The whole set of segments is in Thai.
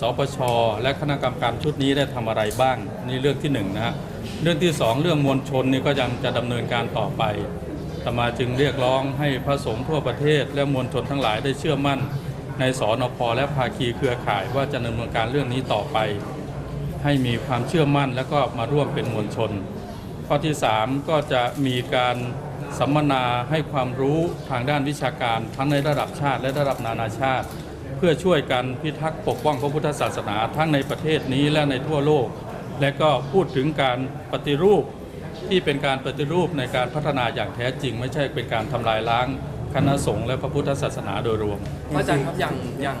สปชและคณะกรรมการชุดนี้ได้ทำอะไรบ้างนี่เรื่องที่หนึ่งนะฮะเรื่องที่สองเรื่องมวลชนนี่ก็ยังจะดำเนินการต่อไปอาตมาจึงเรียกร้องให้พระสงฆ์ทั่วประเทศ และมวลชนทั้งหลายได้เชื่อมั่น ในสอนพและภาคีเครือข่ายว่าจะดำเนินการเรื่องนี้ต่อไป ให้มีความเชื่อมั่นแล้วก็มาร่วมเป็นมวลชน ข้อที่ 3 ก็จะมีการสัมมนาให้ความรู้ทางด้านวิชาการทั้งในระดับชาติและระดับนานาชาติ เพื่อช่วยกันพิทักษ์ปกป้องพระพุทธศาสนาทั้งในประเทศนี้และในทั่วโลก และก็พูดถึงการปฏิรูปที่เป็นการปฏิรูปในการพัฒนาอย่างแท้จริง ไม่ใช่เป็นการทำลายล้างคณะสงฆ์และพระพุทธศาสนาโดยรวมพระอาจารย์ครับอย่างอย่าง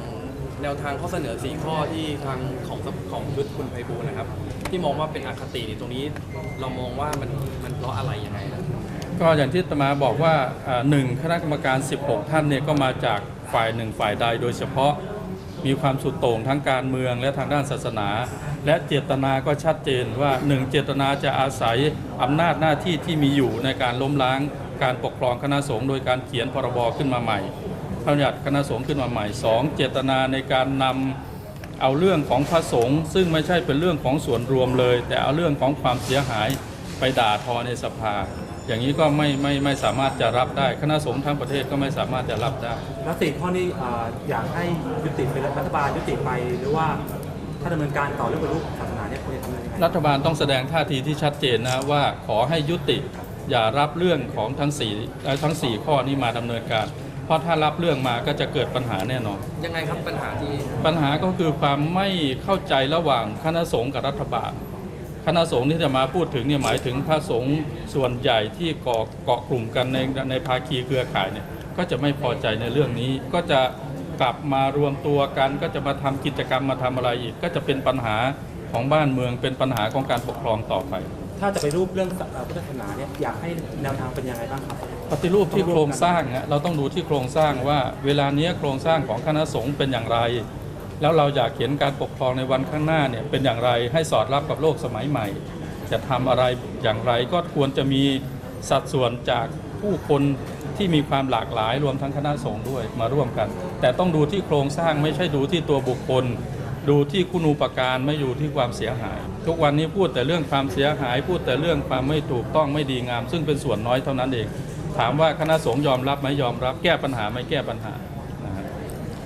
แนวทางข้อเสนอสีข้อที่ทางของของชุดคุณไพบูลย์นะครับ ที่มองว่าเป็นอคตินี่ตรงนี้เรามองว่ามันมันเพราะอะไรยังไงนะก็อย่างที่อาตมาบอกว่าอ่าหนึ่งคณะกรรมการ 16 ท่านเนี่ยก็มาจาก ฝ่ายหนึ่งฝ่ายใดโดยเฉพาะมีความสุดโต่งทั้งการเมืองและทางด้านศาสนา และเจตนาก็ชัดเจนว่าหนึ่งเจตนาจะอาศัยอำนาจหน้าที่ที่มีอยู่ในการล้มล้างการปกครองคณะสงฆ์โดยการเขียนพรบขึ้นมาใหม่พระบัญญัติคณะสงฆ์ขึ้นมาใหม่สองเจตนาในการนำเอาเรื่องของพระสงฆ์ซึ่งไม่ใช่เป็นเรื่องของส่วนรวมเลย แต่เอาเรื่องของความเสียหาย ไปด่าทอในสภา อย่างนี้ก็ไม่ไม่ไม่สามารถจะรับได้ คณะสงฆ์ทั้งประเทศก็ไม่สามารถจะรับได้ แล้วสี่ข้อนี้อ่าอยากให้ยุติเป็นรัฐบาลยุติไปหรือว่าถ้าดำเนินการต่อเรื่องปฏิรูปศาสนาเนี่ยควรจะทำยังไงรัฐบาลต้องแสดงท่าทีที่ชัดเจนนะว่าขอให้ยุติอย่ารับเรื่องของทั้งสี่เอ่อทั้งสี่ข้อนี้มาดำเนินการ เพราะถ้ารับเรื่องมาก็จะเกิดปัญหาแน่นอน ยังไงครับปัญหาที่ปัญหาก็คือความไม่เข้าใจระหว่างคณะสงฆ์กับรัฐบาล คณะสงฆ์ที่จะมาพูดถึงเนี่ยหมายถึงพระสงฆ์ส่วนใหญ่ที่เกาะเกาะกลุ่มกันในในภาคีเครือข่ายเนี่ยก็จะไม่พอใจในเรื่องนี้ ก็จะกลับมารวมตัวกัน ก็จะมาทำกิจกรรมมาทำอะไรอีก ก็จะเป็นปัญหาของบ้านเมืองเป็นปัญหาของการปกครองต่อไป ถ้าจะไปรูปเรื่องเอ่อพุทธศาสนาเนี่ยอยากให้แนวทางเป็นยังไงบ้างครับปฏิรูปที่โครงสร้างอะเราต้องดูที่โครงสร้างว่าเวลานี้โครงสร้างของคณะสงฆ์เป็นอย่างไร แล้วเราอยากเห็นการปกครองในวันข้างหน้าเนี่ยเป็นอย่างไรให้สอดรับกับโลกสมัยใหม่ จะทำอะไรอย่างไรก็ควรจะมีสัดส่วนจากผู้คนที่มีความหลากหลายรวมทั้งคณะสงฆ์ด้วยมาร่วมกัน แต่ต้องดูที่โครงสร้างไม่ใช่ดูที่ตัวบุคคล ดูที่คุณูปการไม่อยู่ที่ความเสียหาย ทุกวันนี้พูดแต่เรื่องความเสียหาย พูดแต่เรื่องความไม่ถูกต้องไม่ดีงาม ซึ่งเป็นส่วนน้อยเท่านั้นเอง ถามว่าคณะสงฆ์ยอมรับไหมยอมรับแก้ปัญหาไหมแก้ปัญหา